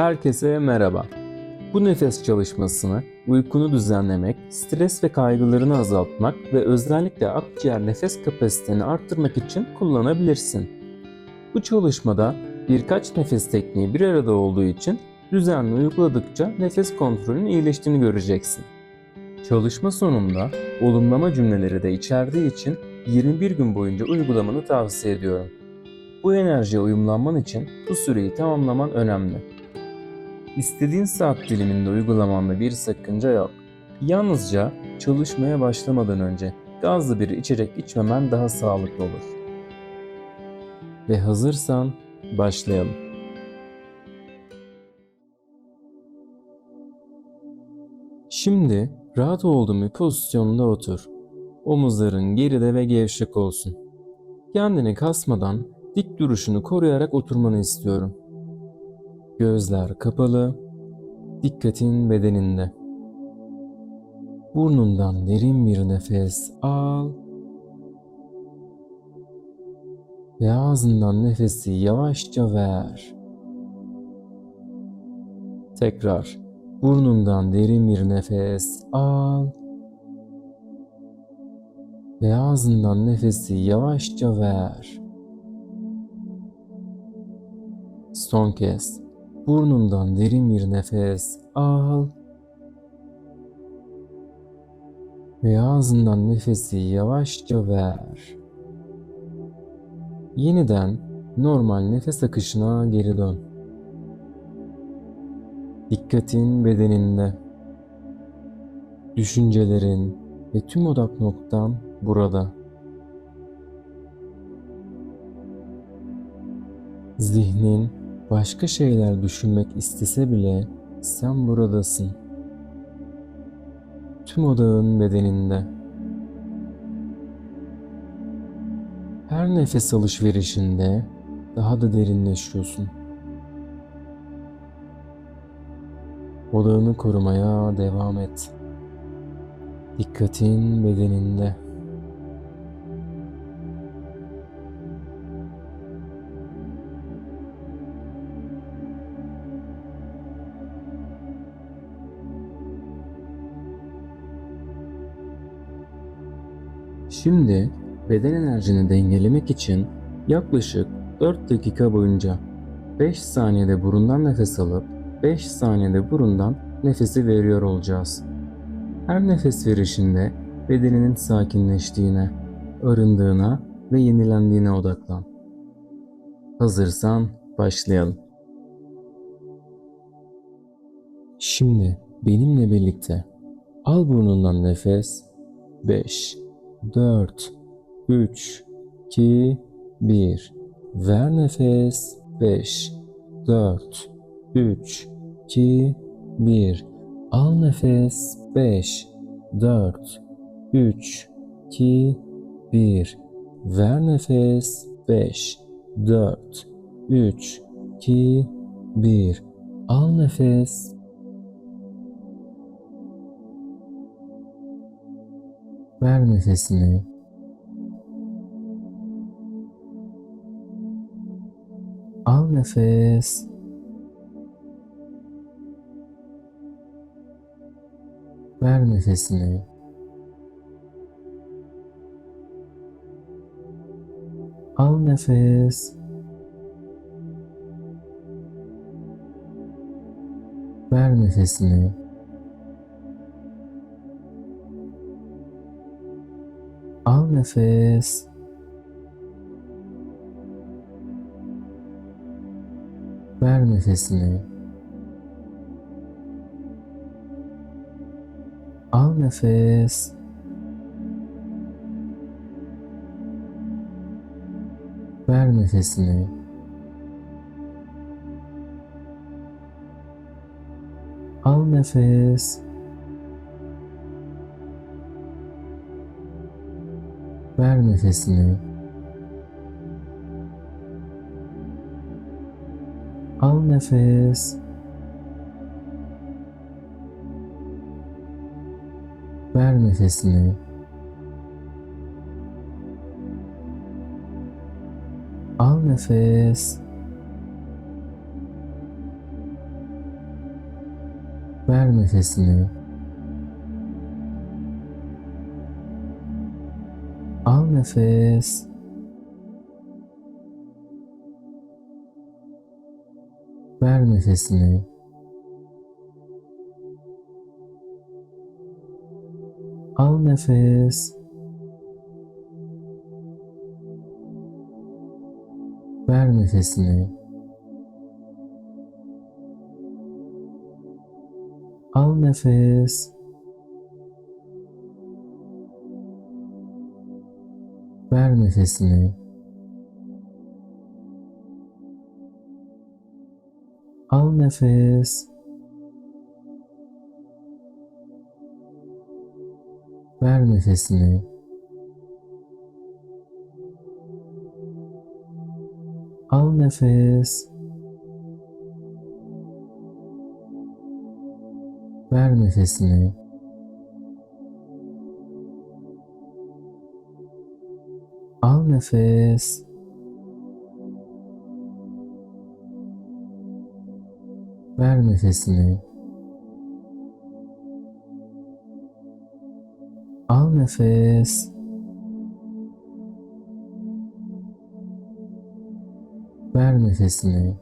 Herkese merhaba. Bu nefes çalışmasını uykunu düzenlemek, stres ve kaygılarını azaltmak ve özellikle akciğer nefes kapasiteni arttırmak için kullanabilirsin. Bu çalışmada birkaç nefes tekniği bir arada olduğu için düzenli uyguladıkça nefes kontrolünün iyileştiğini göreceksin. Çalışma sonunda olumlama cümleleri de içerdiği için 21 gün boyunca uygulamanı tavsiye ediyorum. Bu enerjiye uyumlanman için bu süreyi tamamlaman önemli. İstediğin saat diliminde uygulamanda bir sakınca yok. Yalnızca çalışmaya başlamadan önce gazlı bir içecek içmemen daha sağlıklı olur. Ve hazırsan başlayalım. Şimdi rahat olduğum bir pozisyonda otur. Omuzların geride ve gevşek olsun. Kendini kasmadan dik duruşunu koruyarak oturmanı istiyorum. Gözler kapalı, dikkatin bedeninde. Burnundan derin bir nefes al ve ağzından nefesi yavaşça ver. Tekrar burnundan derin bir nefes al ve ağzından nefesi yavaşça ver. Son kez burnundan derin bir nefes al ve ağzından nefesi yavaşça ver. Yeniden normal nefes akışına geri dön. Dikkatin bedeninde. Düşüncelerin ve tüm odak noktan burada. Zihnin başka şeyler düşünmek istese bile sen buradasın. Tüm odağın bedeninde. Her nefes alışverişinde daha da derinleşiyorsun. Odağını korumaya devam et. Dikkatin bedeninde. Şimdi beden enerjini dengelemek için yaklaşık 4 dakika boyunca 5 saniyede burundan nefes alıp 5 saniyede burundan nefesi veriyor olacağız. Her nefes verişinde bedeninin sakinleştiğine, arındığına ve yenilendiğine odaklan. Hazırsan başlayalım. Şimdi benimle birlikte al burnundan nefes 5 4 3 2 1 Ver nefes. 5 4 3 2 1 Al nefes. 5 4 3 2 1 Ver nefes. 5 4 3 2 1 Al nefes Ver nefesini. Al nefes. Ver nefesini. Al nefes. Ver nefesini. Al nefes. Ver nefesini. Al nefes. Ver nefesini. Al nefes. Ver nefesini. Al nefes. Ver nefesini. Al nefes. Ver nefesini. Al nefes. Ver nefesini. Al nefes. Ver nefesini. Al nefes. Ver nefesini. Al nefes. Ver nefesini. Al nefes. Ver nefesini. Al nefes. Ver nefesini. Al nefes. Ver nefesini.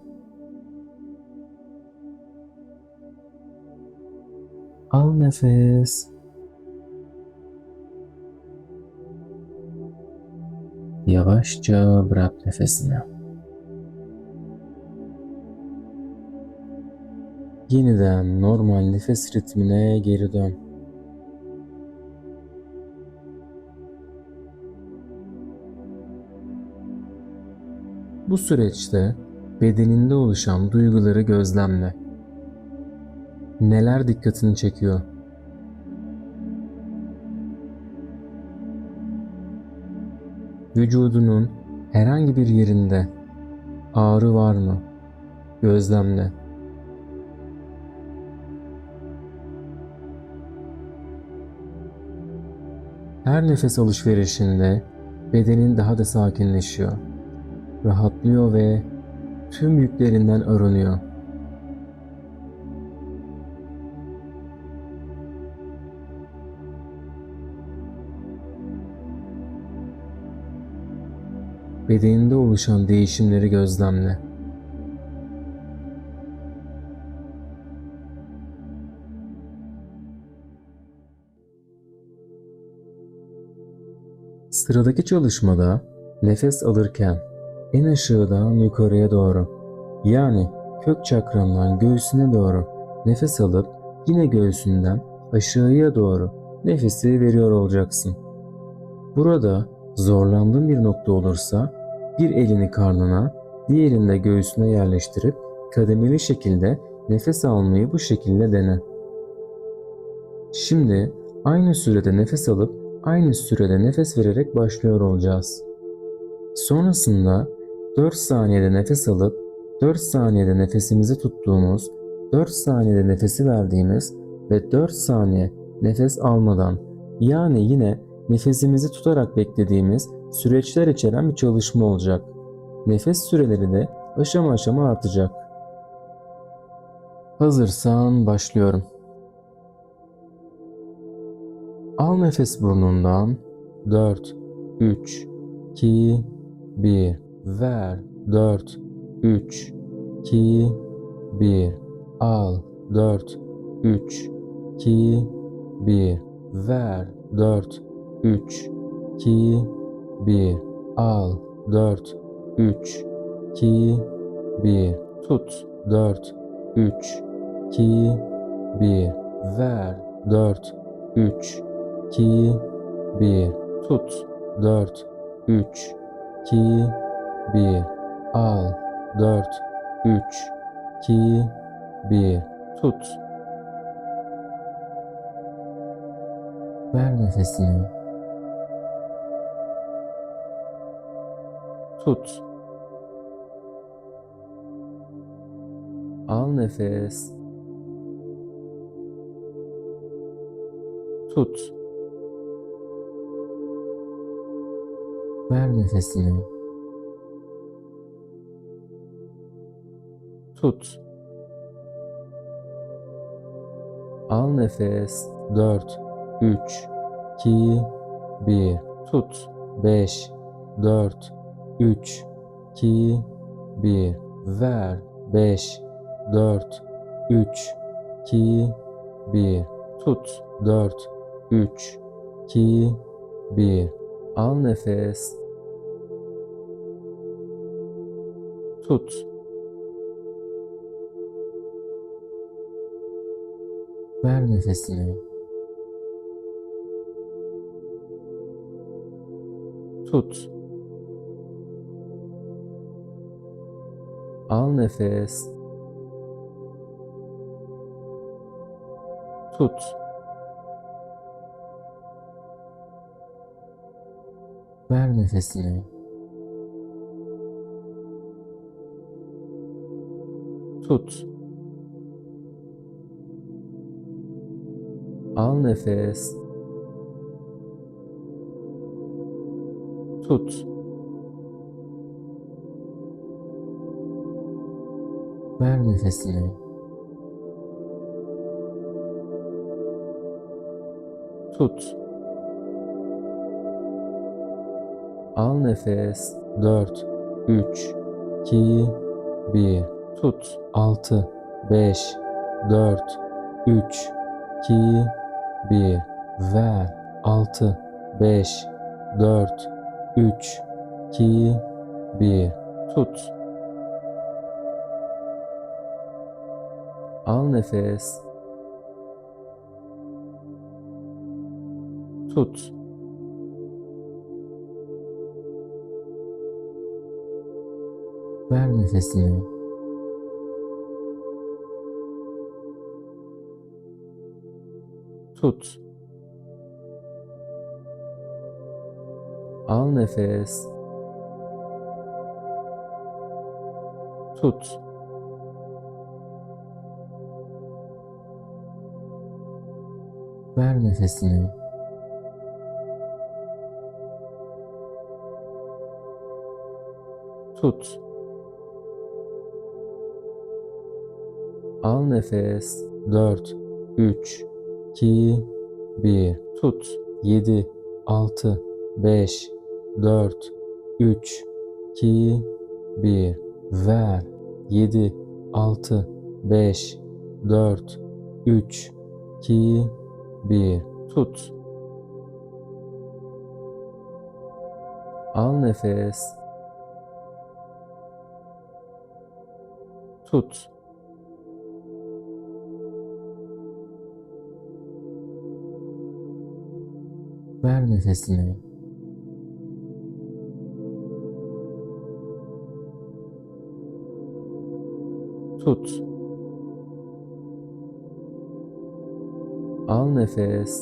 Al nefes. Yavaşça bırak nefesini. Yeniden normal nefes ritmine geri dön. Bu süreçte bedeninde oluşan duyguları gözlemle. Neler dikkatini çekiyor? Vücudunun herhangi bir yerinde ağrı var mı? Gözlemle. Her nefes alışverişinde bedenin daha da sakinleşiyor, rahatlıyor ve tüm yüklerinden arınıyor. Bedeninde oluşan değişimleri gözlemle. Sıradaki çalışmada nefes alırken en aşağıdan yukarıya doğru yani kök çakrandan göğsüne doğru nefes alıp yine göğsünden aşağıya doğru nefesi veriyor olacaksın. Burada zorlandığın bir nokta olursa bir elini karnına, diğerini de göğsüne yerleştirip kademeli şekilde nefes almayı bu şekilde dene. Şimdi aynı sürede nefes alıp aynı sürede nefes vererek başlıyor olacağız. Sonrasında 4 saniyede nefes alıp 4 saniyede nefesimizi tuttuğumuz, 4 saniyede nefesi verdiğimiz ve 4 saniye nefes almadan yani yine nefesimizi tutarak beklediğimiz süreçler içeren bir çalışma olacak. Nefes süreleri de aşama aşama artacak. Hazırsan başlıyorum. Al nefes burnundan. 4, 3, 2, 1. Ver. 4, 3, 2, 1. Al. 4, 3, 2, 1. Ver. 4, 3, 2, 1. Al. 4, 3, 2, 1. Tut. 4, 3, 2, 1. Ver. 4, 3, 2, 1. Tut. 4, 3, 2, 1. Al. 4, 3, 2, 1. Tut. Ver nefesini. Tut. Al nefes. Tut. Ver nefesini. Tut. Al nefes. 4, 3, 2, 1. Tut. 5, 4, 3, 2, 1. Ver. 5, 4, 3, 2, 1. Tut. 4, 3, 2, 1. Al nefes. Tut. Ver nefesini. Tut. Al nefes. Tut. Ver nefesini. Tut. Al nefes. Tut. Ver nefesini. Tut. Al nefes. 4, 3, 2, 1. Tut. 6, 5, 4, 3, 2, 1. Ver. 6, 5, 4, 3, 2, 1. Tut. Al nefes. Tut. Ver nefesini. Tut. Al nefes. Tut. Ver nefesini. Tut. Al nefes. 4, 3, 2, 1. Tut. 7, 6, 5, 4, 3, 2, 1. Ver. 7, 6, 5, 4, 3, 2, 1. Tut. Al nefes. Tut. Ver nefesini. Tut. Al nefes.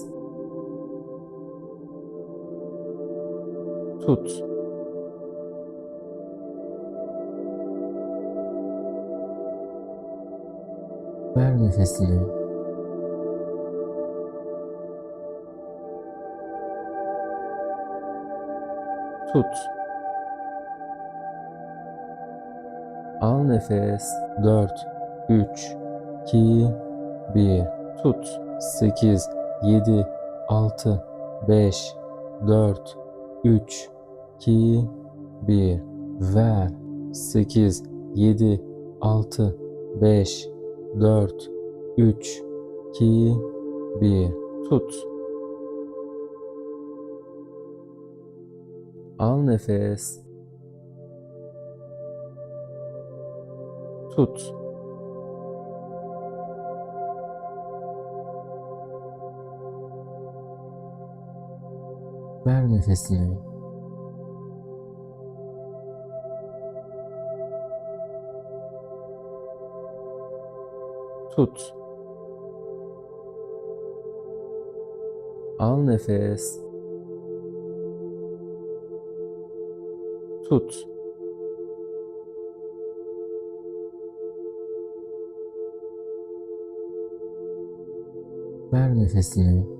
Tut. Ver nefesini. Tut. Al nefes. 4, 3, 2, 1. Tut. 8, 7, 6, 5, 4, 3, 2, 1. Ver. 8, 7, 6, 5, 4, 3, 2, 1. Tut. Al nefes. Tut. Ver nefesini. Tut. Al nefes. Tut. Ver nefesini.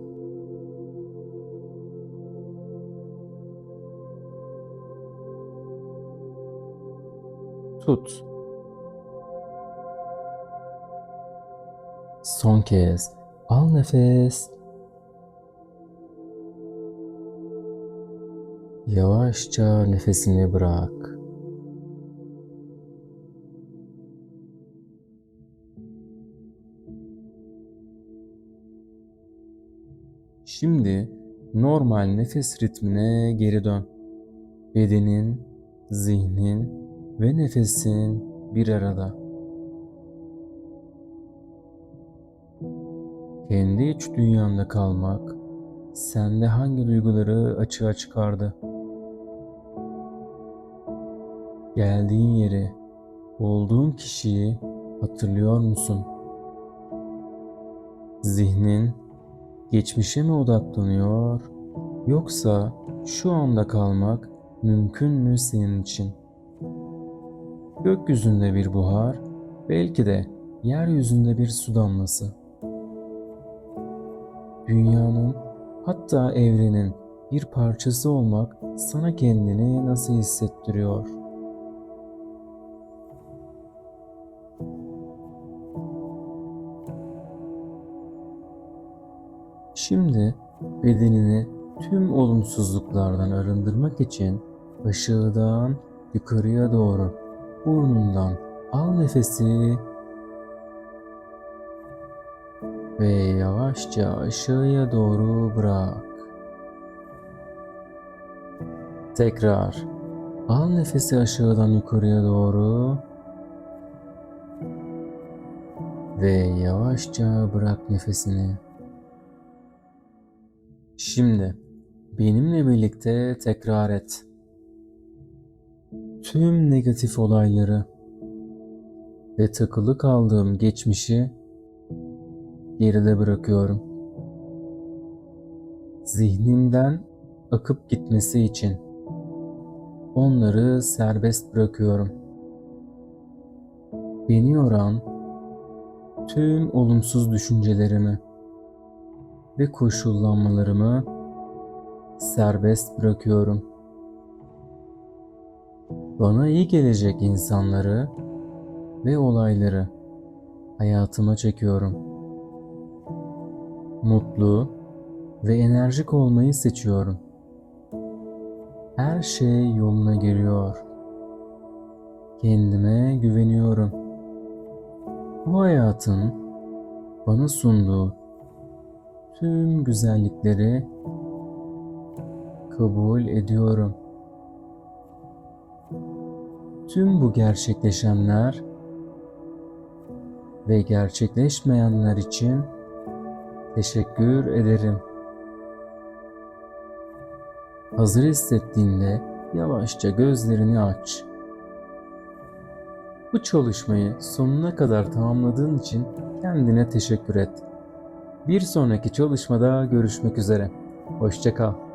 Tut. Son kez Al nefes. Yavaşça nefesini bırak. Şimdi normal nefes ritmine geri dön. Bedenin, zihnin ve nefesin bir arada. Kendi iç dünyanda kalmak sende hangi duyguları açığa çıkardı? Geldiğin yeri, olduğun kişiyi hatırlıyor musun? Zihnin geçmişe mi odaklanıyor yoksa şu anda kalmak mümkün mü senin için? Gökyüzünde bir buhar, belki de yeryüzünde bir su damlası. Dünyanın hatta evrenin bir parçası olmak sana kendini nasıl hissettiriyor? Şimdi bedenini tüm olumsuzluklardan arındırmak için aşağıdan yukarıya doğru burnundan al nefesi ve yavaşça aşağıya doğru bırak. Tekrar al nefesi aşağıdan yukarıya doğru ve yavaşça bırak nefesini. Şimdi benimle birlikte tekrar et. Tüm negatif olayları ve takılı kaldığım geçmişi geride bırakıyorum. Zihnimden akıp gitmesi için onları serbest bırakıyorum. Beni yoran tüm olumsuz düşüncelerimi ve koşullanmalarımı serbest bırakıyorum. Bana iyi gelecek insanları ve olayları hayatıma çekiyorum. Mutlu ve enerjik olmayı seçiyorum. Her şey yoluna giriyor. Kendime güveniyorum. Bu hayatın bana sunduğu tüm güzellikleri kabul ediyorum. Tüm bu gerçekleşenler ve gerçekleşmeyenler için teşekkür ederim. Hazır hissettiğinde yavaşça gözlerini aç. Bu çalışmayı sonuna kadar tamamladığın için kendine teşekkür et. Bir sonraki çalışmada görüşmek üzere. Hoşça kal.